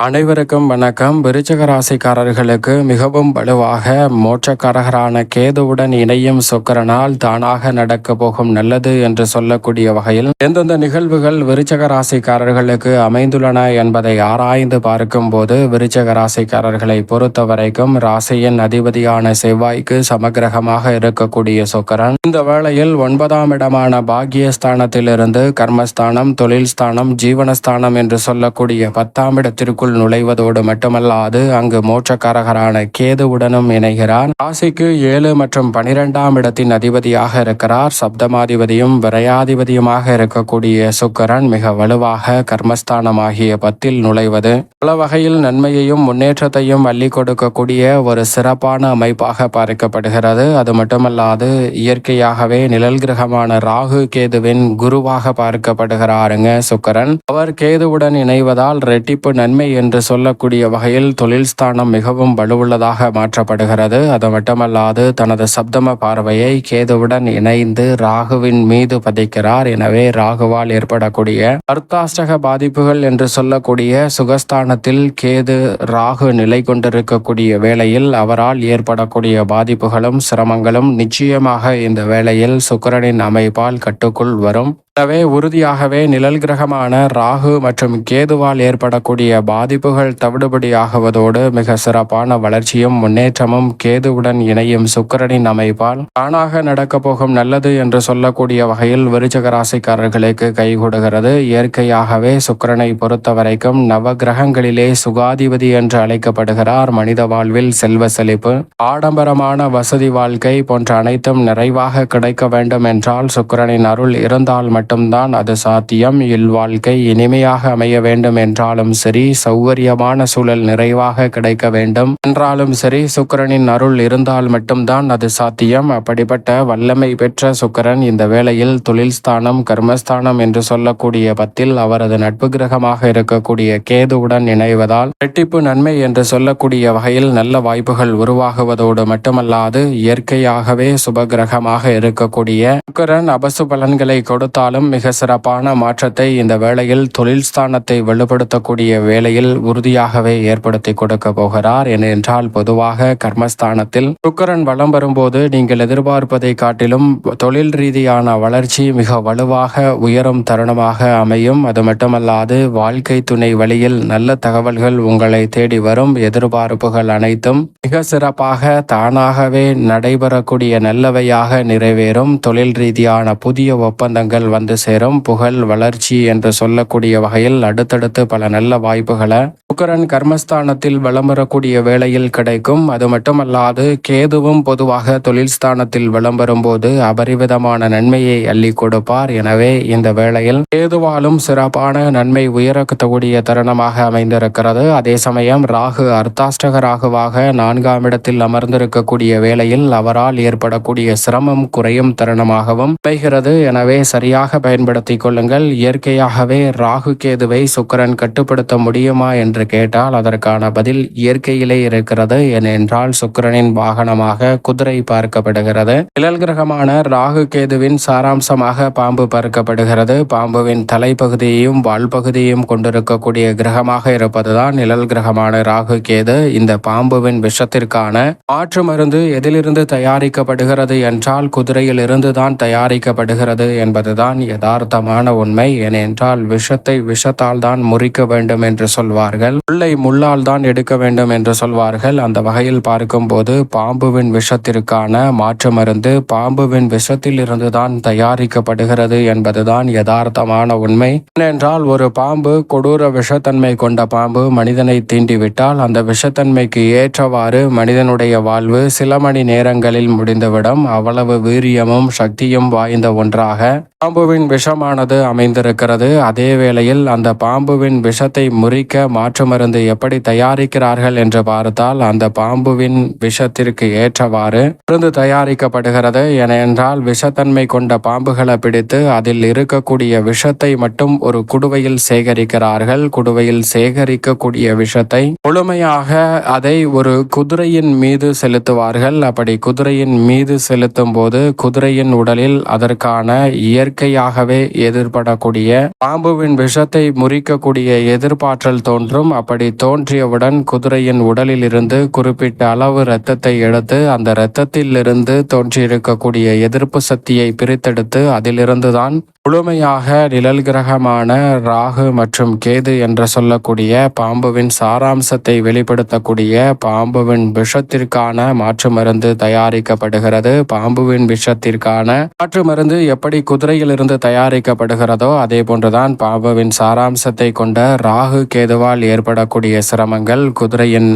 அனைவருக்கும் வணக்கம். விருச்சக ராசிக்காரர்களுக்கு மிகவும் வலுவாக மோட்சக்காரகரான கேதுவுடன் இணையும் சுக்கரனால் தானாக நடக்க போகும் நல்லது என்று சொல்லக்கூடிய வகையில் எந்தெந்த நிகழ்வுகள் விருச்சக ராசிக்காரர்களுக்கு அமைந்துள்ளன என்பதை ஆராய்ந்து பார்க்கும் போது விருச்சக ராசிக்காரர்களை பொறுத்த வரைக்கும் ராசியின் அதிபதியான செவ்வாய்க்கு சமகிரகமாக இருக்கக்கூடிய சுக்கரன். இந்த வேளையில் ஒன்பதாம் இடமான பாக்கியஸ்தானத்திலிருந்து கர்மஸ்தானம் தொழில் ஸ்தானம் ஜீவனஸ்தானம் என்று சொல்லக்கூடிய பத்தாம் இடத்திற்குள் ராசிக்குள் நுழைவதோடு மட்டுமல்லாது அங்கு மோட்சக்காரகரான கேதுவுடனும் இணைகிறார் ராசிக்கு ஏழு மற்றும் பனிரெண்டாம் இடத்தின் அதிபதியாக இருக்கிறார். சப்தமாதிபதியும் விரையாதிபதியுமாக இருக்கக்கூடிய சுக்கரன் மிக வலுவாக கர்மஸ்தானமாகிய பத்தில் நுழைவது. பல வகையில் நன்மையையும் முன்னேற்றத்தையும் அள்ளி கொடுக்கக்கூடிய ஒரு சிறப்பான அமைப்பாக பார்க்கப்படுகிறது. அது மட்டுமல்லாது இயற்கையாகவே நிழல் கிரகமான ராகு கேதுவின் குருவாக பார்க்கப்படுகிறாருங்க சுக்கரன். அவர் கேதுவுடன் இணைவதால் ரெட்டிப்பு நன்மை என்று சொல்லக்கூடிய வகையில் தொழில் ஸ்தானம் மிகவும் வலுவுள்ளதாக மாற்றப்படுகிறது. அது மட்டுமல்லாது தனது சப்தம பார்வையை கேதுவுடன் இணைந்து ராகுவின் மீது பதிக்கிறார். எனவே ராகுவால் ஏற்படக்கூடிய அர்த்தாஷ்டக பாதிப்புகள் என்று சொல்லக்கூடிய சுகஸ்தானத்தில் கேது ராகு நிலை கொண்டிருக்கக்கூடிய வேளையில் அவரால் ஏற்படக்கூடிய பாதிப்புகளும் சிரமங்களும் நிச்சயமாக இந்த வேளையில் சுக்கரனின் அமைப்பால் கட்டுக்குள் வரும். எனவே உறுதியாகவே நிழல் கிரகமான ராகு மற்றும் கேதுவால் ஏற்படக்கூடிய பாதிப்புகள் தவிடுபடியாகுவதோடு மிக சிறப்பான வளர்ச்சியும் முன்னேற்றமும் கேதுவுடன் இணையும் சுக்கரனின் அமைப்பால் தானாக நடக்கப் போகும் நல்லது என்று சொல்லக்கூடிய வகையில் விருச்சக ராசிக்காரர்களுக்கு கைகூடுகிறது இயற்கையாகவே சுக்கரனை பொறுத்த வரைக்கும் நவ கிரகங்களிலே சுகாதிபதி என்று அழைக்கப்படுகிறார். மனித வாழ்வில் செல்வ செழிப்பு ஆடம்பரமான வசதி வாழ்க்கை போன்ற அனைத்தும் நிறைவாக கிடைக்க வேண்டும் என்றால் சுக்கரனின் அருள் இருந்தால் மட்டும் மட்டும்தான் அது சாத்தியம். இல்வாழ்க்கை இனிமையாக அமைய வேண்டும் என்றாலும் சரி சௌகரியமான சூழல் நிறைவாக கிடைக்க வேண்டும் என்றாலும் சரி சுக்கரனின் அருள் இருந்தால் மட்டும்தான் அது சாத்தியம். அப்படிப்பட்ட வல்லமை பெற்ற சுக்கரன் இந்த வேளையில் தொழில் ஸ்தானம் கர்மஸ்தானம் என்று சொல்லக்கூடிய பத்தில் அவரது நட்பு கிரகமாக இருக்கக்கூடிய கேதுவுடன் இணைவதால் ரெட்டிப்பு நன்மை என்று சொல்லக்கூடிய வகையில் நல்ல வாய்ப்புகள் உருவாகுவதோடு மட்டுமல்லாது இயற்கையாகவே சுபகிரகமாக இருக்கக்கூடிய சுக்கரன் அபசு பலன்களை கொடுத்தால் இருந்தாலும் மிக சிறப்பான மாற்றத்தை இந்த வேளையில் தொழில் ஸ்தானத்தை வலுப்படுத்தக்கூடிய வேளையில் உறுதியாகவே ஏற்படுத்தி கொடுக்க போகிறார். ஏனென்றால் பொதுவாக கர்மஸ்தானத்தில் சுக்கரன் வளம் வரும்போது நீங்கள் எதிர்பார்ப்பதை காட்டிலும் தொழில் ரீதியான வளர்ச்சி மிக வலுவாக உயரும் தருணமாக அமையும். அது மட்டுமல்லாது வாழ்க்கை துணை வழியில் நல்ல தகவல்கள் உங்களை தேடி வரும். எதிர்பார்ப்புகள் அனைத்தும் மிக சிறப்பாக தானாகவே நடைபெறக்கூடிய நல்லவையாக நிறைவேறும். தொழில் ரீதியான புதிய ஒப்பந்தங்கள் வந்து சேரும். புகழ் வளர்ச்சி என்று சொல்லக்கூடிய வகையில் அடுத்தடுத்து பல நல்ல வாய்ப்புகளை சுக்கரன் கர்மஸ்தானத்தில் விளம்பரக்கூடிய வேளையில் கிடைக்கும். அது மட்டுமல்லாது கேதுவும் பொதுவாக தொழில் ஸ்தானத்தில் வளம் வரும்போது அபரிவிதமான நன்மையை அள்ளி கொடுப்பார். எனவே இந்த வேளையில் கேதுவாலும் சிறப்பான நன்மை உயரக்கூடிய தருணமாக அமைந்திருக்கிறது. அதே சமயம் ராகு அர்த்தாஷ்டக ராகுவாக நான்காம் இடத்தில் அமர்ந்திருக்கக்கூடிய வேளையில் அவரால் ஏற்படக்கூடிய சிரமம் குறையும் தருணமாகவும் அமைகிறது. எனவே சரியாக பயன்படுத்தி கொள்ளுங்கள். இயற்கையாகவே ராகு கேதுவை சுக்கரன் கட்டுப்படுத்த முடியுமா என்று கேட்டால் அதற்கான பதில் இயற்கையிலே இருக்கிறது. ஏனென்றால் சுக்கரனின் வாகனமாக குதிரை பார்க்கப்படுகிறது. நிழல் கிரகமான ராகு கேதுவின் சாராம்சமாக பாம்பு பார்க்கப்படுகிறது. பாம்புவின் தலைப்பகுதியையும் வால் பகுதியையும் கொண்டிருக்கக்கூடிய கிரகமாக இருப்பதுதான் நிழல் கிரகமான ராகு கேது. இந்த பாம்புவின் விஷத்திற்கான மாற்று மருந்து எதிலிருந்து தயாரிக்கப்படுகிறது என்றால் குதிரையில் இருந்துதான் தயாரிக்கப்படுகிறது என்பதுதான் யதார்த்தமான உண்மை ஏனென்றால் விஷத்தை விஷத்தால் தான் முறிக்க வேண்டும் என்று சொல்வார்கள். முல்லை முள்ளால் தான் எடுக்க வேண்டும் என்று சொல்வார்கள். அந்த வகையில் பார்க்கும்போது பாம்புவின் விஷத்திற்கான மாற்று மருந்து பாம்புவின் விஷத்தில் இருந்துதான் தயாரிக்கப்படுகிறது என்பதுதான் யதார்த்தமான உண்மை. ஏனென்றால் ஒரு பாம்பு கொடூர விஷத்தன்மை கொண்ட பாம்பு மனிதனை தீண்டிவிட்டால் அந்த விஷத்தன்மைக்கு ஏற்றவாறு மனிதனுடைய வாழ்வு சில மணி நேரங்களில் முடிந்துவிடும். அவ்வளவு வீரியமும் சக்தியும் வாய்ந்த ஒன்றாக பாம்புவின் விஷமானது அமைந்திருக்கிறது. அதே வேளையில் அந்த பாம்புவின் விஷத்தை முறிக்க மாற்று மருந்து எப்படி தயாரிக்கிறார்கள் என்று பார்த்தால் அந்த பாம்புவின் விஷத்திற்கு ஏற்றவாறு மருந்து தயாரிக்கப்படுகிறது. ஏனென்றால் விஷத்தன்மை கொண்ட பாம்புகளை பிடித்து அதில் இருக்கக்கூடிய விஷத்தை மட்டும் ஒரு குடுவையில் சேகரிக்கிறார்கள். குடுவையில் சேகரிக்கக்கூடிய விஷத்தை முழுமையாக அதை ஒரு குதிரையின் மீது செலுத்துவார்கள். அப்படி குதிரையின் மீது செலுத்தும் போது குதிரையின் உடலில் அதற்கான இயற்கை இயற்கையாகவே எதிர்படக்கூடிய பாம்புவின் விஷத்தை முறிக்கக்கூடிய எதிர்பாற்றல் தோன்றும். அப்படி தோன்றியவுடன் குதிரையின் உடலில் இருந்து குறிப்பிட்ட அளவு இரத்தத்தை எடுத்து அந்த இரத்தத்திலிருந்து தோன்றியிருக்கக்கூடிய எதிர்ப்பு சக்தியை பிரித்தெடுத்து அதிலிருந்துதான் முழுமையாக நிழல் கிரகமான ராகு மற்றும் கேது என்று சொல்லக்கூடிய பாம்புவின் சாராம்சத்தை வெளிப்படுத்தக்கூடிய பாம்புவின் விஷத்திற்கான மாற்று மருந்து தயாரிக்கப்படுகிறது. பாம்புவின் விஷத்திற்கான மாற்று மருந்து எப்படி குதிரையிலிருந்து தயாரிக்கப்படுகிறதோ அதே போன்றுதான் பாம்புவின் சாராம்சத்தை கொண்ட ராகு கேதுவால் ஏற்படக்கூடிய சிரமங்கள் குதிரையின்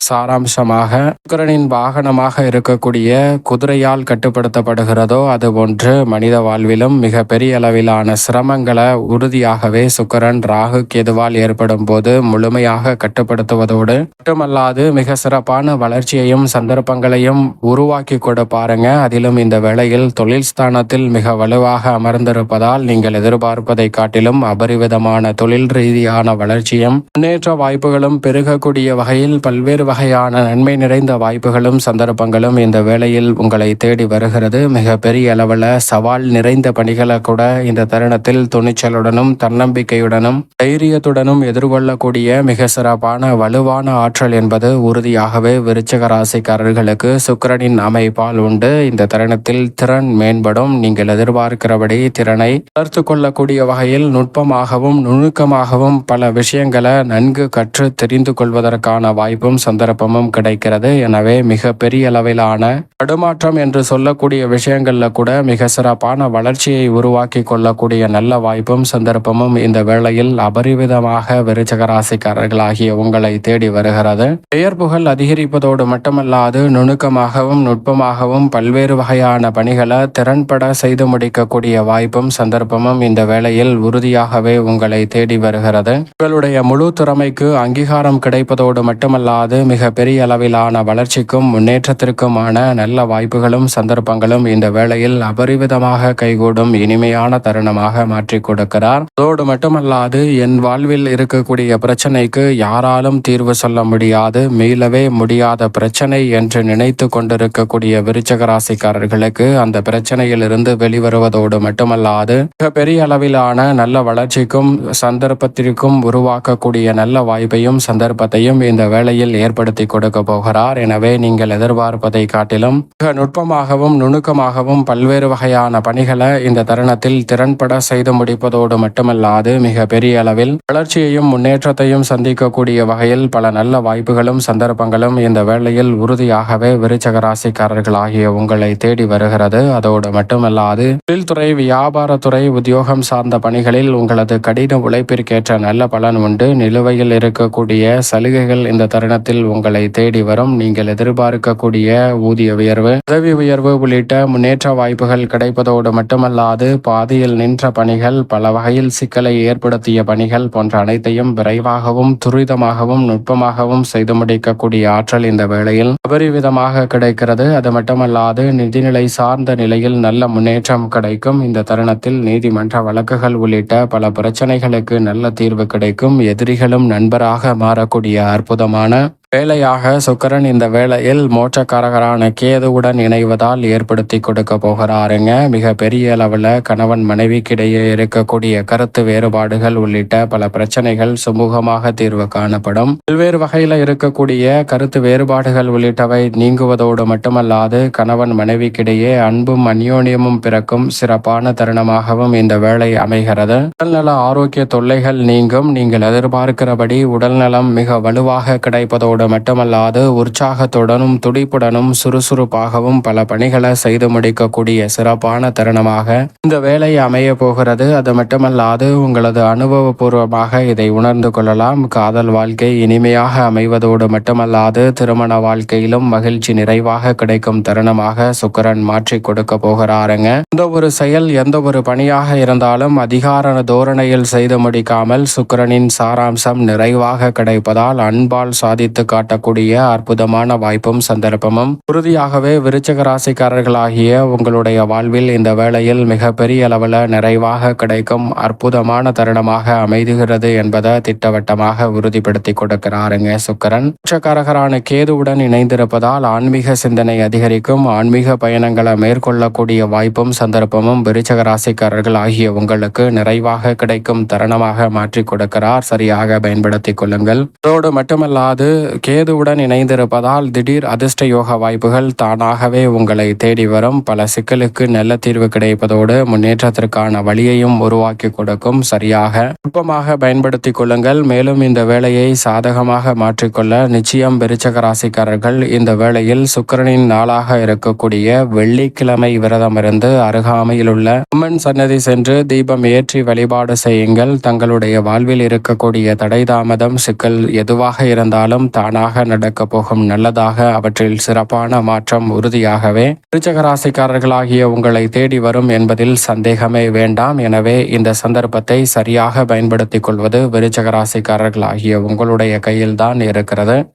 சாராம்சமாக சுக்கரனின் வாகனமாக இருக்கக்கூடிய குதிரையால் கட்டுப்படுத்தப்படுகிறதோ அதுபோன்று மனித வாழ்விலும் மிக பெரிய அளவிலான சிரமங்களை உறுதியாகவே சுக்கரன் ராகு கேதுவால் ஏற்படும் போது முழுமையாக கட்டுப்படுத்துவதோடு மட்டுமல்லாது மிக சிறப்பான வளர்ச்சியையும் சந்தர்ப்பங்களையும் உருவாக்கி கொடு பாருங்க. அதிலும் இந்த வேளையில் தொழில் ஸ்தானத்தில் மிக வலுவாக அமர்ந்திருப்பதால் நீங்கள் எதிர்பார்ப்பதை காட்டிலும் அபரிவிதமான தொழில் ரீதியான வளர்ச்சியும் முன்னேற்ற வாய்ப்புகளும் பெருகக்கூடிய வகையில் பல்வேறு வகையான நன்மை நிறைந்த வாய்ப்புகளும் சந்தர்ப்பங்களும் இந்த வேளையில் உங்களை தேடி வருகிறது. மிக பெரிய அளவில் சவால் நிறைந்த பணிகளை கூட இந்த தருணத்தில் துணிச்சலுடனும் தன்னம்பிக்கையுடனும் தைரியத்துடனும் எதிர்கொள்ளக்கூடிய மிக சிறப்பான வலுவான ஆற்றல் என்பது உறுதியாகவே விருச்சக ராசிக்காரர்களுக்கு சுக்கரனின் அமைப்பால் உண்டு. இந்த தருணத்தில் திறன் மேம்படும். நீங்கள் எதிர்பார்க்கிறபடி திறனை வளர்த்து கொள்ளக்கூடிய வகையில் நுட்பமாகவும் நுணுக்கமாகவும் பல விஷயங்களை நன்கு கற்று தெரிந்து கொள்வதற்கான வாய்ப்பும் சந்தர்ப்பமும் கிடைக்கிறது. எனவே மிக பெரிய அளவிலான தடுமாற்றம் என்று சொல்லக்கூடிய விஷயங்கள்ல கூட மிக சிறப்பான வளர்ச்சியை உருவாக்கி கொள்ளக்கூடிய நல்ல வாய்ப்பும் சந்தர்ப்பமும் இந்த வேளையில் அபரிவிதமாக விருச்சகராசிக்காரர்களாகிய உங்களை தேடி வருகிறது. பெயர் புகழ் அதிகரிப்பதோடு மட்டுமல்லாது நுணுக்கமாகவும் நுட்பமாகவும் பல்வேறு வகையான பணிகளை திறன்பட செய்து முடிக்கக்கூடிய வாய்ப்பும் சந்தர்ப்பமும் இந்த வேளையில் உறுதியாகவே உங்களை தேடி வருகிறது. உங்களுடைய முழு திறமைக்கு அங்கீகாரம் கிடைப்பதோடு மட்டுமல்லாது மிக பெரிய அளவிலான வளர்ச்சிக்கும் முன்னேற்றத்திற்குமான நல்ல வாய்ப்புகளும் சந்தர்ப்பங்களும் இந்த வேளையில் அபரிவிதமாக கைகூடும் இனிமையான தருணமாக மாற்றி கொடுக்கிறார். அதோடு மட்டுமல்லாது என் வாழ்வில் இருக்கக்கூடிய பிரச்சனைக்கு யாராலும் தீர்வு சொல்ல முடியாது. மீளவே முடியாத பிரச்சனை என்று நினைத்து கொண்டிருக்கக்கூடிய விருச்சக ராசிக்காரர்களுக்கு அந்த பிரச்சனையிலிருந்து வெளிவருவதோடு மட்டுமல்லாது மிக பெரிய அளவிலான நல்ல வளர்ச்சிக்கும் சந்தர்ப்பத்திற்கும் உருவாக்கக்கூடிய நல்ல வாய்ப்பையும் சந்தர்ப்பத்தையும் இந்த வேளையில் ஏற்படுத்தி கொடுக்க போகிறார். எனவே நீங்கள் எதிர்பார்ப்பதை காட்டிலும் மிக நுட்பமாகவும் நுணுக்கமாகவும் பல்வேறு வகையான பணிகளை இந்த தருணத்தில் திறன்பட செய்து முடிப்பதோடு மட்டுமல்லாது மிக பெரிய அளவில் வளர்ச்சியையும் முன்னேற்றத்தையும் சந்திக்கக்கூடிய வகையில் பல நல்ல வாய்ப்புகளும் சந்தர்ப்பங்களும் இந்த வேளையில் உறுதியாகவே விருச்சக ராசிக்காரர்கள் ஆகிய உங்களை தேடி வருகிறது. அதோடு மட்டுமல்லாது தொழில்துறை வியாபாரத்துறை உத்தியோகம் சார்ந்த பணிகளில் உங்களது கடின உழைப்பிற்கேற்ற நல்ல பலன் உண்டு. நிலுவையில் இருக்கக்கூடிய சலுகைகள் இந்த தருணத்தில் உங்களை தேடி வரும். நீங்கள் எதிர்பார்க்கக்கூடிய ஊதிய உயர்வு உதவி உயர்வு உள்ளிட்ட முன்னேற்ற வாய்ப்புகள் கிடைப்பதோடு மட்டுமல்லாது பாதியில் நின்ற பணிகள் பல வகையில் சிக்கலை ஏற்படுத்திய பணிகள் போன்ற அனைத்தையும் விரைவாகவும் துரிதமாகவும் நுட்பமாகவும் செய்து முடிக்கக்கூடிய ஆற்றல் இந்த வேளையில் அபரிவிதமாக கிடைக்கிறது. அது மட்டுமல்லாது நிதிநிலை சார்ந்த நிலையில் நல்ல முன்னேற்றம் கிடைக்கும். இந்த தருணத்தில் நீதிமன்ற வழக்குகள் உள்ளிட்ட பல பிரச்சனைகளுக்கு நல்ல தீர்வு கிடைக்கும். எதிரிகளும் நண்பராக மாறக்கூடிய அற்புதமான வேலையாக சுக்கரன் இந்த வேளையில் மோட்சக்காரகரான கேதுவுடன் இணைவதால் ஏற்படுத்தி கொடுக்க போகிறாருங்க. மிக பெரிய அளவில் கணவன் மனைவிக்கிடையே இருக்கக்கூடிய கருத்து வேறுபாடுகள் உள்ளிட்ட பல பிரச்சனைகள் சுமூகமாக தீர்வு காணப்படும். பல்வேறு வகையில் இருக்கக்கூடிய கருத்து வேறுபாடுகள் உள்ளிட்டவை நீங்குவதோடு மட்டுமல்லாது கணவன் மனைவிக்கிடையே அன்பும் அந்யோன்யமும் பிறக்கும் சிறப்பான தருணமாகவும் இந்த வேலை அமைகிறது. உடல்நல ஆரோக்கிய தொல்லைகள் நீங்கும். நீங்கள் எதிர்பார்க்கிறபடி உடல்நலம் மிக வலுவாக கிடைப்பதோடு மட்டுமல்லாது உற்சாகத்துடனும் துடிப்புடனும் சுறுசுறுப்பாகவும் பல பணிகளை செய்து முடிக்கக்கூடிய சிறப்பான தருணமாக இந்த வேலை அமைய போகிறது. அது மட்டுமல்லாது உங்களது அனுபவபூர்வமாக இதை உணர்ந்து கொள்ளலாம். காதல் வாழ்க்கை இனிமையாக அமைவதோடு மட்டுமல்லாது திருமண வாழ்க்கையிலும் மகிழ்ச்சி நிறைவாக கிடைக்கும் தருணமாக சுக்கரன் மாற்றி கொடுக்க போகிறாருங்க. எந்த ஒரு செயல் எந்த ஒரு பணியாக இருந்தாலும் அதிகார தோரணையில் செய்து முடிக்காமல் சுக்கரனின் சாராம்சம் நிறைவாக கிடைப்பதால் அன்பால் சாதித்து காட்டக்கூடிய அற்புதமான வாய்ப்பும் சந்தர்ப்பமும். உறுதியாகவே விருச்சக ராசிக்காரர்களாகிய உங்களுடைய வாழ்வில் இந்த வேளையில் மிகப்பெரிய அளவில் நிறைவாக கிடைக்கும் அற்புதமான தருணமாக அமைதுகிறது என்பதை திட்டவட்டமாக உறுதிப்படுத்தி கொடுக்கிறாருங்க சுக்கரன். உச்சக்காரகரான கேதுவுடன் இணைந்திருப்பதால் ஆன்மீக சிந்தனை அதிகரிக்கும் ஆன்மீக பயணங்களை மேற்கொள்ளக்கூடிய வாய்ப்பும் சந்தர்ப்பமும் விருச்சக ராசிக்காரர்கள் ஆகிய உங்களுக்கு நிறைவாக கிடைக்கும் தருணமாக மாற்றி கொடுக்கிறார். சரியாக பயன்படுத்திக் கொள்ளுங்கள். அதோடு மட்டுமல்லாது கேதுவுடன் இணைந்திருப்பதால் திடீர் அதிர்ஷ்ட யோக வாய்ப்புகள் தானாகவே உங்களை தேடி வரும். பல சிக்கலுக்கு நல்ல தீர்வு கிடைப்பதோடு முன்னேற்றத்திற்கான வழியையும் உருவாக்கி கொடுக்கும். சரியாக நுட்பமாக பயன்படுத்திக் கொள்ளுங்கள். மேலும் இந்த வேலையை சாதகமாக மாற்றிக்கொள்ள நிச்சயம் விருச்சக ராசிக்காரர்கள் இந்த வேளையில் சுக்கிரனின் நாளாக இருக்கக்கூடிய வெள்ளிக்கிழமை விரதம் இருந்து அருகாமையில் உள்ள அம்மன் சன்னதி சென்று தீபம் ஏற்றி வழிபாடு செய்யுங்கள். தங்களுடைய வாழ்வில் இருக்கக்கூடிய தடை தாமதம் சிக்கல் எதுவாக இருந்தாலும் தானாக நடக்க போகும் நல்லதாக அவற்றில் சிறப்பான மாற்றம் உறுதியாகவே. விருச்சக ராசிக்காரர்களாகிய உங்களை தேடி வரும் என்பதில் சந்தேகமே வேண்டாம். எனவே இந்த சந்தர்ப்பத்தை சரியாக பயன்படுத்திக் கொள்வது விருச்சகராசிக்காரர்களாகிய உங்களுடைய கையில்தான் இருக்கிறது.